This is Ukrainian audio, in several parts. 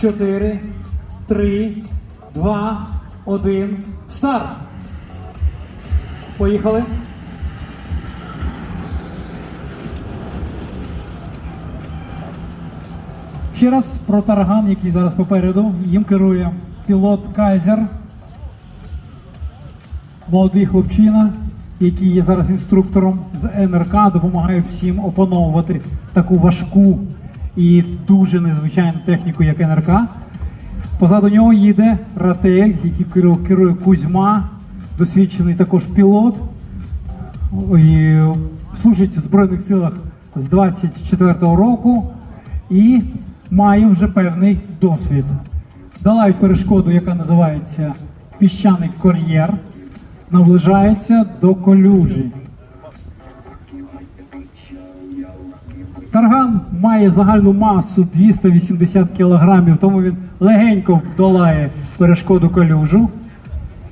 4, 3, 2, 1. Старт. Поїхали. Ще раз про тарган, який зараз попереду. Їм керує пілот Кайзер. Молодий хлопчина, який є зараз інструктором з НРК, допомагає всім опановувати таку важку і дуже незвичайну техніку, як НРК. Позаду нього їде Ратель, який керує, Кузьма, досвідчений також пілот. І служить в Збройних силах з 24-го року і має вже певний досвід. Долають перешкоду, яка називається піщаний кар'єр, наближається до колюжі. Тарган має загальну масу 280 кг, тому він легенько долає перешкоду колюжу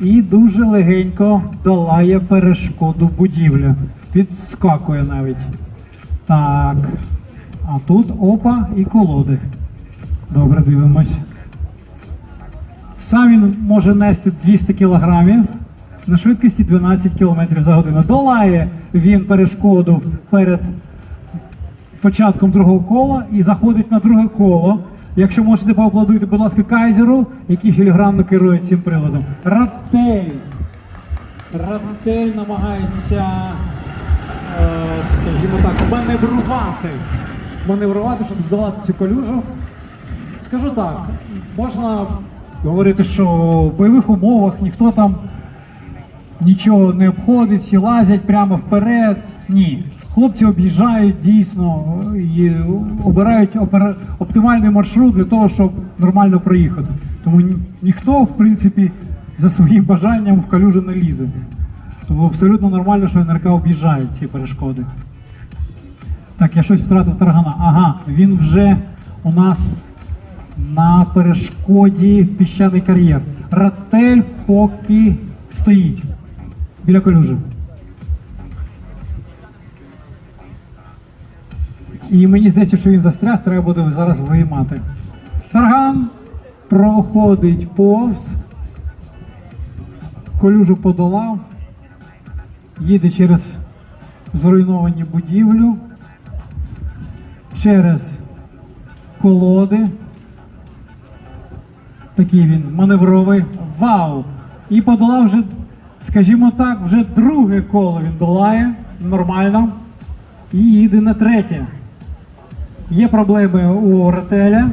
і дуже легенько долає перешкоду будівлі. Підскакує навіть. Так. А тут опа і колоди. Добре, дивимось. Сам він може нести 200 кг на швидкості 12 км за годину. Долає він перешкоду перед початком другого кола і заходить на друге коло. Якщо можете поаплодуйте, будь ласка, кайзеру, який філігранно керує цим приладом. Ратель. Ратель намагається, е, скажімо так, маневрувати. Маневрувати, щоб здолати цю колюжу. Скажу так, можна говорити, що в бойових умовах ніхто там нічого не обходить, всі лазять прямо вперед. Ні. Хлопці об'їжджають дійсно і обирають оптимальний маршрут для того, щоб нормально проїхати. Тому ні- ніхто, в принципі, за своїм бажанням в калюжу не лізе. Тому абсолютно нормально, що НРК об'їжджає ці перешкоди. Так, я щось втратив таргана. Ага, він вже у нас на перешкоді піщаний кар'єр. Ратель поки стоїть біля колюжі. І мені здається, що він застряг, треба буде зараз виймати. Тарган проходить повз, колюжу подолав, їде через зруйновані будівлю, через колоди. Такий він маневровий. Вау! І подолав вже, скажімо так, вже друге коло він долає нормально. І їде на третє. Є проблеми у Ротеля.